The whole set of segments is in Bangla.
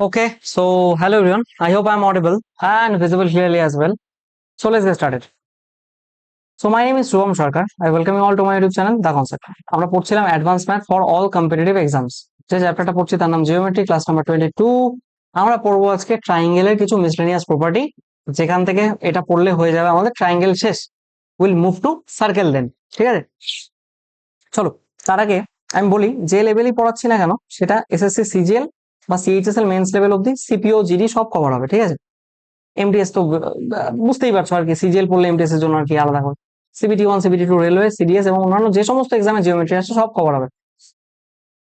Okay, so hello everyone. I hope I'm audible and visible clearly as well. So let's get started. So my name is Shubham Sarkar. I welcome you all to my YouTube channel The Concept. আমরা পড়ছিলাম advance math for all competitive exams যে চ্যাপ্টারটা পড়ছি তার নাম geometry class number twenty two আমরা পড়ব আজকে ট্রাইঙ্গেলের কিছু মিসলেনিয়াস প্রপার্টি যেখান থেকে এটা পড়লে হয়ে যাবে আমাদের ট্রাইঙ্গেল শেষ will move to circle then ঠিক আছে চলো তার আগে আমি বলি যে লেভেলই পড়াচ্ছি না কেন সেটা এসএসসি সিজিএল বা সিএইচএসএল মেন্স লেভেল অব্দি সিপিও জিডি সব কভার হবে, ঠিক আছে? এমটিএস তো, বুঝতেই পারছ আর কি সিজিএল পড়লে এমটিএস এর জন্য আর কি আলাদা হবে CBT one CBT two railway CDS এবং অন্যান্য যে সমস্ত এক্সামে জিওমেট্রি আসছে সব কভার হবে।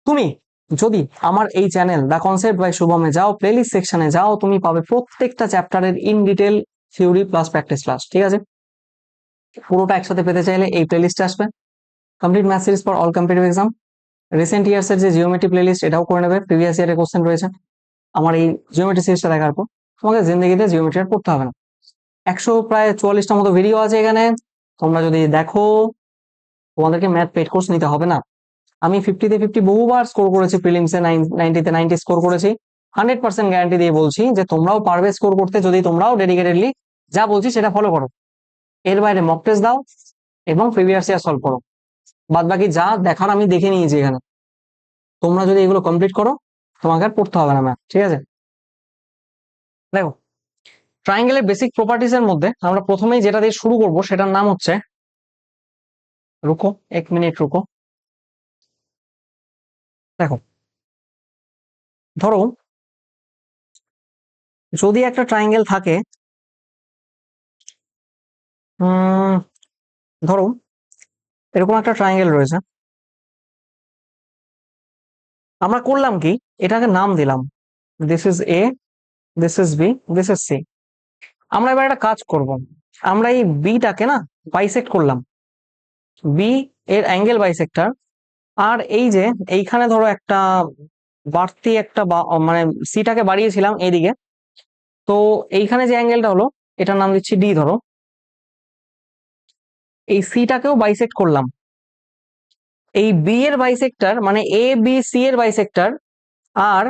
তুমি যদি আমার এই চ্যানেল দ্য কনসেপ্ট বাই শুভমে যাও প্লেলিস্ট সেকশনে যাও, তুমি পাবে প্রত্যেকটা চ্যাপ্টারের in detail theory plus practice class ঠিক আছে? পুরোটা একসাথে পেতে চাইলে এই প্লেলিস্টে আসবে। Complete math series for all competitive exam recent years এর যে জিওমেট্রি প্লেলিস্ট এটাও করে নেবে। প্রিভিয়াস ইয়ারের কোশ্চেন রয়েছে। আমার এই জিওমেট্রি সিরিজটা দেখার পর, তোমাকে জিন্দগিতে জিওমেট্রি আর পড়তে হবে না। একশো প্রায় চুয়াল্লিশটা মতো ভিডিও আছে এখানে। তোমরা যদি দেখো, তোমাদেরকে ম্যাথ পেড কোর্স নিতে হবে না। আমি ফিফটিতে ফিফটি বহুবার স্কোর করেছি প্রিলিমসে নাইনটিতে নাইনটি স্কোর করেছি। হান্ড্রেড পার্সেন্ট গ্যারান্টি দিয়ে বলছি যে তোমরাও পারবে স্কোর করতে, যদি তোমরাও ডেডিকেটেডলি যা বলছি সেটা ফলো করো। এর বাইরে মক টেস্ট দাও এবং প্রিভিয়াস ইয়ার সলভ করো। বাদ বাকি যা দেখার আমি দেখে নিয়েছি এখানে। তোমরা যদি এগুলো কমপ্লিট করো, তোমাকে আর পড়তে হবে না ম্যাম ঠিক আছে? দেখো ট্রাইঙ্গেলের বেসিক প্রপার্টিস এর মধ্যে আমরা প্রথমেই যেটা দিয়ে শুরু করব, সেটার নাম হচ্ছে রুকো, এক মিনিট রুকো। দেখো, ধরো, যদি একটা ট্রাইঙ্গেল থাকে ধরো এরকম একটা ট্রাইঙ্গেল রয়েছে। আমরা করলাম কি? এটাকে নাম দিলাম। This is A this is B this is C আমরা এবার একটা কাজ করব। আমরা এই বিটাকে না বাইসেক্ট করলাম। বি এর অ্যাঙ্গেল বাইসেক্টর আর এই যে এইখানে ধরো একটা বাড়তি একটা মানে সিটাকে বাড়িয়েছিলাম এইদিকে। তো এইখানে যে অ্যাঙ্গেলটা হলো, এটার নাম দিচ্ছি ডি ধরো। এই সিটাকেও বাইসেক্ট করলাম। এই বি এর বাইসেক্টর মানে এ বি সি এর বাইসেক্টর আর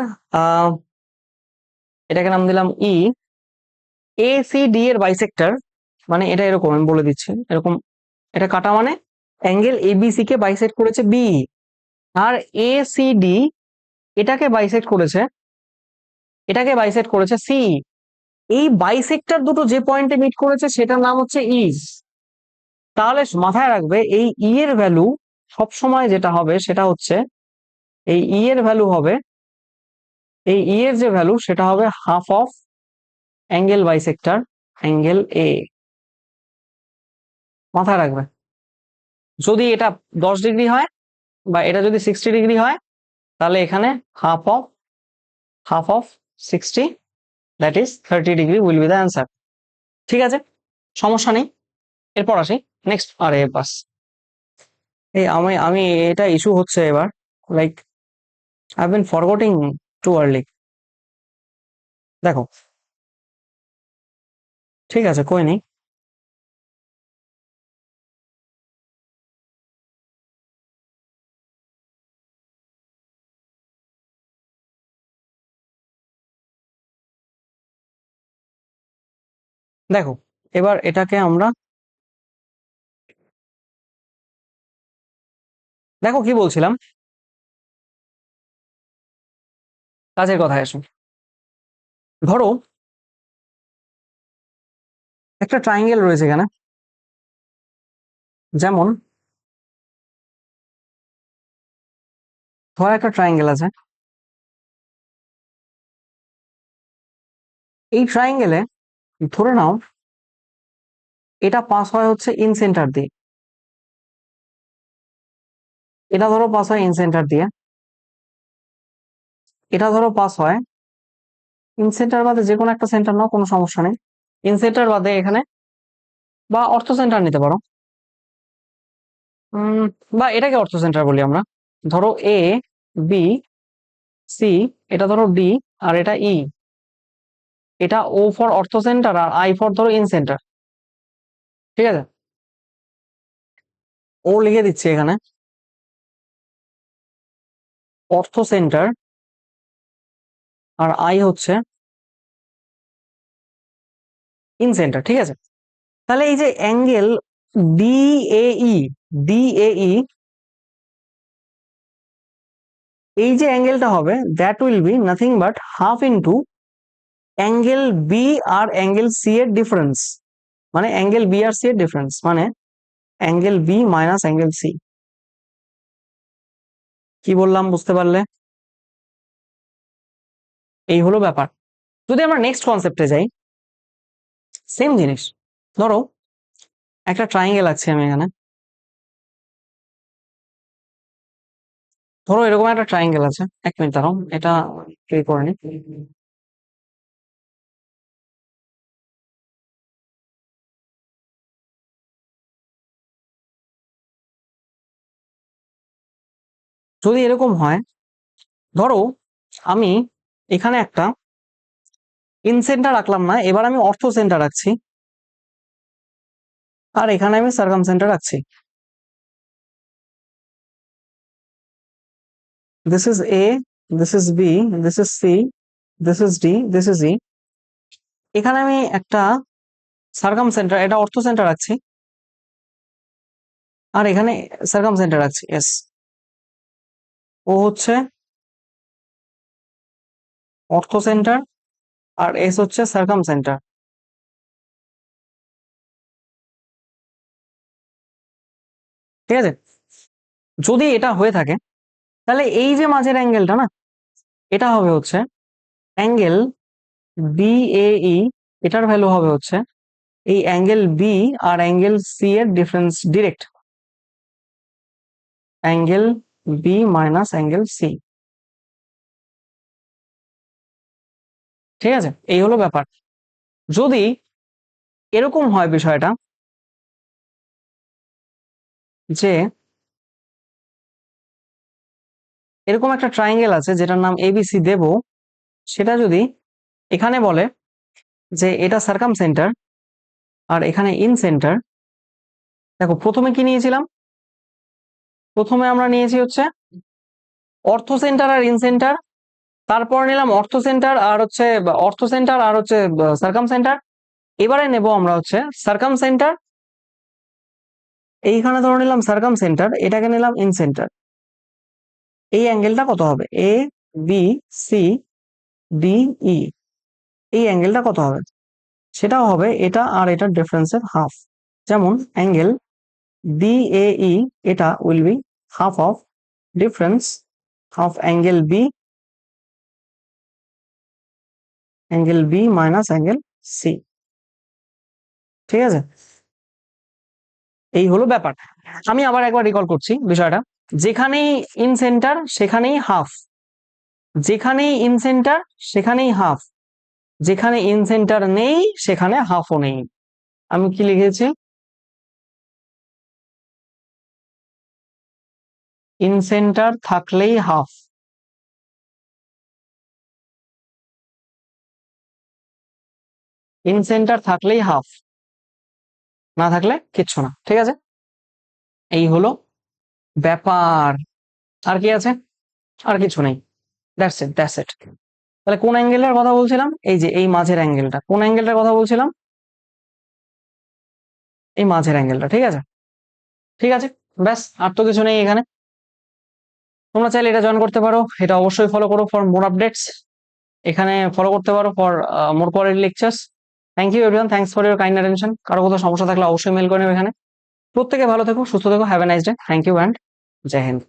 এটাকে নাম দিলাম ই এ সি ডি এর বাইসেক্টর মানে এটা এরকম, আমি বলে দিচ্ছি, এরকম, এটা কাটা মানে অ্যাঙ্গেল এবিসি কে বাইসেক্ট করেছে বি আর এ সি ডি এটাকে বাইসেক্ট করেছে, এটাকে বাইসেক্ট করেছে সি এই বাইসেক্টর দুটো যে পয়েন্টে মিট করেছে, সেটার নাম হচ্ছে ই তাহলে মাথায় রাখবে এই ই এর ভ্যালু সব সময় যেটা হবে সেটা হচ্ছে এই ই এর ভ্যালু হবে, এই ই এর যে ভ্যালু সেটা হবে half of angle bisector angle A মাথায় রাখবে। যদি এটা দশ ডিগ্রি হয় বা এটা যদি সিক্সটি ডিগ্রি হয়, তাহলে এখানে half of half of sixty that is thirty degree will be the answer ঠিক আছে? সমস্যা নেই। এরপর আসি। নেক্সট আরে বাস। এই আমি আমি এটা ইস্যু হচ্ছে এবার like I been forgetting to early দেখো। ঠিক আছে, কই নেই। দেখো, এবার এটাকে আমরা দেখো কি বলছিলাম? কাজের কথায় আসুন। ধরো একটা ট্রাইঙ্গেল রয়েছে এখানে। যেমন ধর একটা ট্রাইঙ্গেল আছে। এই ট্রাইঙ্গেলে ধরে নাও, এটা পাস হয় হচ্ছে ইন সেন্টার দিয়ে। এটা ধরো পাস হয় ইন সেন্টার দিয়ে। এটা ধরো পাস হয়। ইন সেন্টার বাদে যে কোনো একটা সেন্টার নাও, কোনো সমস্যা নেই। ইন সেন্টার বাদে এখানে বা অর্থ সেন্টার নিতে পারো। বা এটাকে অর্থ সেন্টার বলি আমরা। ধরো এ বি সি এটা ধরো ডি আর এটা ই এটা ও ফর অর্থ সেন্টার আর আই ফর ধরো ইন সেন্টার ঠিক আছে? ও লিখে দিচ্ছি এখানে। অর্থ সেন্টার আর আই হচ্ছে ইন সেন্টার ঠিক আছে? তাহলে এই যে অ্যাঙ্গেল ডিএই ডিএই এই যে অ্যাঙ্গেলটা হবে that will be nothing but half into angle B R angle C এর ডিফারেন্স মানে অ্যাঙ্গেল বি আর সি এর ডিফারেন্স মানে angle B minus angle C কি বললাম বুঝতে পারলে? এই হলো ব্যাপার। যদি আমরা নেক্সট কনসেপ্টে যাই সেম জিনিস। ধরো, একটা ট্রাইঙ্গেল আছে আমি এখানে। ধরো এরকম একটা ট্রাইঙ্গেল আছে। এক মিনিট দাঁড়াও, এটা করে নি। যদি এরকম হয় ধরো আমি এখানে একটা ইন সেন্টার রাখলাম না এবার আমি অর্থ সেন্টার রাখছি। আর এখানে আমি সার্কাম সেন্টার রাখছি। This is A, this is B, this is C, this is D, this is E. এখানে আমি একটা সার্কাম সেন্টার এটা অর্থ সেন্টার রাখছি। আর এখানে সার্কাম সেন্টার রাখছি এস ও হচ্ছে অর্থ সেন্টার আর এস হচ্ছে সার্কাম সেন্টার ঠিক আছে? যদি এটা হয়ে থাকে, তাহলে এই যে মাঝের অ্যাঙ্গেলটা না, এটা হবে হচ্ছে অ্যাঙ্গেল বি বিএই এটার ভ্যালু হবে হচ্ছে এই অ্যাঙ্গেল বি আর অ্যাঙ্গেল সি এর difference direct angle B minus angle C ঠিক আছে? এই হলো ব্যাপার। যদি এরকম হয় বিষয়টা যে এরকম একটা ট্রায়াঙ্গেল আছে যেটার নাম এবিসি দেব, সেটা যদি এখানে বলে যে এটা সার্কাম সেন্টার আর এখানে ইন সেন্টার দেখো প্রথমে কি নিয়েছিলাম? প্রথমে আমরা নিয়েছি হচ্ছে orthocentre R in centre তারপর নিলাম অর্থ সেন্টার আর হচ্ছে, অর্থ সেন্টার আর হচ্ছে সার্কাম সেন্টার এবারে নেব আমরা হচ্ছে সার্কাম সেন্টার এইখানে ধরে নিলাম সার্কাম সেন্টার এটাকে নিলাম ইন সেন্টার এই অ্যাঙ্গেলটা কত হবে? A B C D E এই অ্যাঙ্গেলটা কত হবে? সেটাও হবে এটা আর এটার ডিফারেন্সের হাফ যেমন অ্যাঙ্গেল ডিএই এটা will be half of difference of angle B angle B minus angle C ঠিক আছে? এই হলো ব্যাপার। আমি আবার একবার রিকল করছি বিষয়টা। যেখানেই ইন সেন্টার সেখানেই হাফ যেখানেই ইন সেন্টার সেখানেই হাফ যেখানে ইন সেন্টার নেই, সেখানে হাফও নেই। আমি কি লিখেছি? ইন সেন্টার থাকলেই হাফ ইন সেন্টার থাকলেই হাফ না থাকলে কিচ্ছু না, ঠিক আছে? এই হলো ব্যাপার। আর কি আছে? আর কিছু নেই। দ্যাটস ইট দ্যাটস ইট তাহলে কোন অ্যাঙ্গেলটার কথা বলছিলাম? এই যে, এই মাঝের অ্যাঙ্গেলটা কোন অ্যাঙ্গেলটার কথা বলছিলাম? এই মাঝের অ্যাঙ্গেলটা ঠিক আছে? ঠিক আছে? ব্যাস, আর তো কিছু নেই এখানে। তোমরা চাইলে এটা জয়েন করতে পারো। এটা অবশ্যই ফলো করো ফর মোর আপডেটস এখানে ফলো করতে পারো for more quality lectures thank you everyone thanks for your kind attention কারও কোথাও সমস্যা থাকলে অবশ্যই মেল করে নেবে এখানে। প্রত্যেকে ভালো থেকো, সুস্থ থেকো have a nice day thank you and Jai Hind